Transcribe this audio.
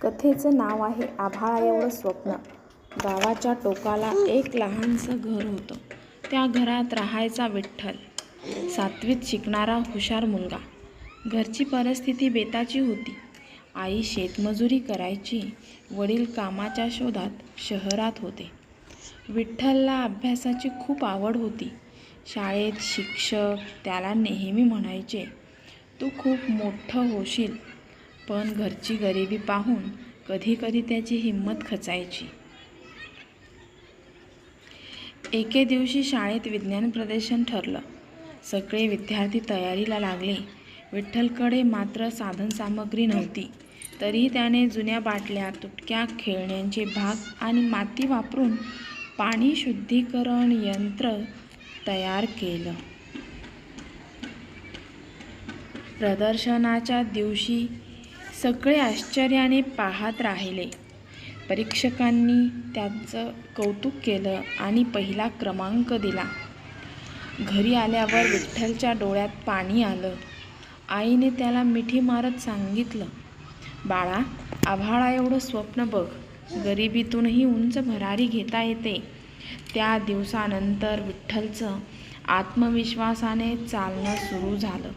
कथेचं नाव आहे आभाळा एवढं स्वप्न. गावाच्या टोकाला एक लहानसं घर होतं. त्या घरात राहायचा विठ्ठल. सातवीत शिकणारा हुशार मुलगा. घरची परिस्थिती बेताची होती. आई शेतमजुरी करायची वडील कामाच्या शोधात शहरात होते. विठ्ठलला अभ्यासाची खूप आवड होती. शाळेत शिक्षक त्याला नेहमी म्हणायचे तू खूप मोठं होशील पण घरची गरिबी पाहून कधीकधी त्याची हिंमत खचायची. एके दिवशी शाळेत विज्ञान प्रदर्शन ठरलं. सगळे विद्यार्थी तयारीला लागले. विठ्ठलकडे मात्र साधनसामग्री नव्हती. तरी त्याने जुन्या बाटल्या तुटक्या खेळण्यांचे भाग आणि माती वापरून पाणी शुद्धीकरण यंत्र तयार केलं. प्रदर्शनाच्या दिवशी सगळे आश्चर्याने पाहत राहिले. परीक्षकांनी त्याचं कौतुक केलं आणि पहिला क्रमांक दिला. घरी आल्यावर विठ्ठलच्या डोळ्यात पाणी आलं. आईने त्याला मिठी मारत सांगितलं बाळा आभाळा एवढं स्वप्न बघ. गरिबीतूनही उंच भरारी घेता येते. त्या दिवसानंतर विठ्ठलचं आत्मविश्वासाने चालणं सुरू झालं.